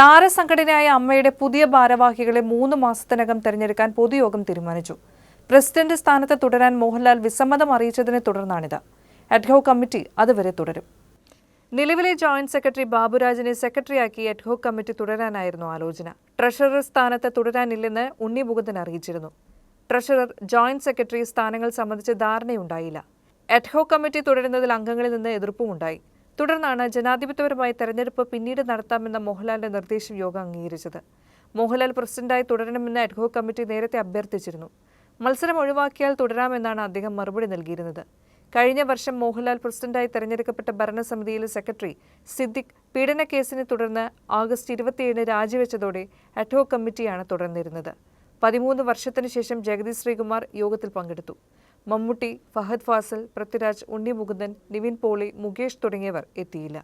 താരസംഘടനയായ അമ്മയുടെ പുതിയ ഭാരവാഹികളെ മൂന്ന് മാസത്തിനകം തെരഞ്ഞെടുക്കാൻ പൊതുയോഗം തീരുമാനിച്ചു. പ്രസിഡന്റ് സ്ഥാനത്ത് തുടരാൻ മോഹൻലാൽ വിസമ്മതം അറിയിച്ചതിനെ തുടർന്നാണിത്. അഡ്ഹോ കമ്മിറ്റി അതുവരെ തുടരും. നിലവിലെ ജോയിന്റ് സെക്രട്ടറി ബാബുരാജിനെ സെക്രട്ടറിയാക്കി അഡ്ഹോ കമ്മിറ്റി തുടരാനായിരുന്നു ആലോചന. ട്രഷറർ സ്ഥാനത്ത് തുടരാനില്ലെന്ന് ഉണ്ണി മുകുന്ദൻ അറിയിച്ചിരുന്നു. ട്രഷറർ ജോയിന്റ് സെക്രട്ടറി സ്ഥാനങ്ങൾ സംബന്ധിച്ച് ധാരണയുണ്ടായില്ല. അഡ്ഹോ കമ്മിറ്റി തുടരുന്നതിൽ അംഗങ്ങളിൽ നിന്ന് എതിർപ്പുമുണ്ടായി. തുടർന്നാണ് ജനാധിപത്യപരമായ തെരഞ്ഞെടുപ്പ് പിന്നീട് നടത്താമെന്ന മോഹൻലാലിന്റെ നിർദ്ദേശം യോഗം അംഗീകരിച്ചത്. മോഹൻലാൽ പ്രസിഡന്റായി തുടരണമെന്ന് അഡ്ഹോ കമ്മിറ്റി നേരത്തെ അഭ്യർത്ഥിച്ചിരുന്നു. മത്സരം ഒഴിവാക്കിയാൽ തുടരാമെന്നാണ് അദ്ദേഹം മറുപടി നൽകിയിരുന്നത്. കഴിഞ്ഞ വർഷം മോഹൻലാൽ പ്രസിഡന്റായി തെരഞ്ഞെടുക്കപ്പെട്ട ഭരണസമിതിയിലെ സെക്രട്ടറി സിദ്ദിഖ് പീഡനക്കേസിനെ തുടർന്ന് ആഗസ്റ്റ് ഇരുപത്തിയേഴിന് രാജിവെച്ചതോടെ അഡ്ഹോ കമ്മിറ്റിയാണ് തുടർന്നിരുന്നത്. പതിമൂന്ന് വർഷത്തിനു ശേഷം ജഗദീഷ് ശ്രീകുമാർ യോഗത്തിൽ പങ്കെടുത്തു. മമ്മൂട്ടി ഫഹദ് ഫാസൽ പൃഥ്വിരാജ് ഉണ്ണി മുകുന്ദൻ നിവിൻ പോളി മുകേഷ് തുടങ്ങിയവർ എത്തിയില്ല.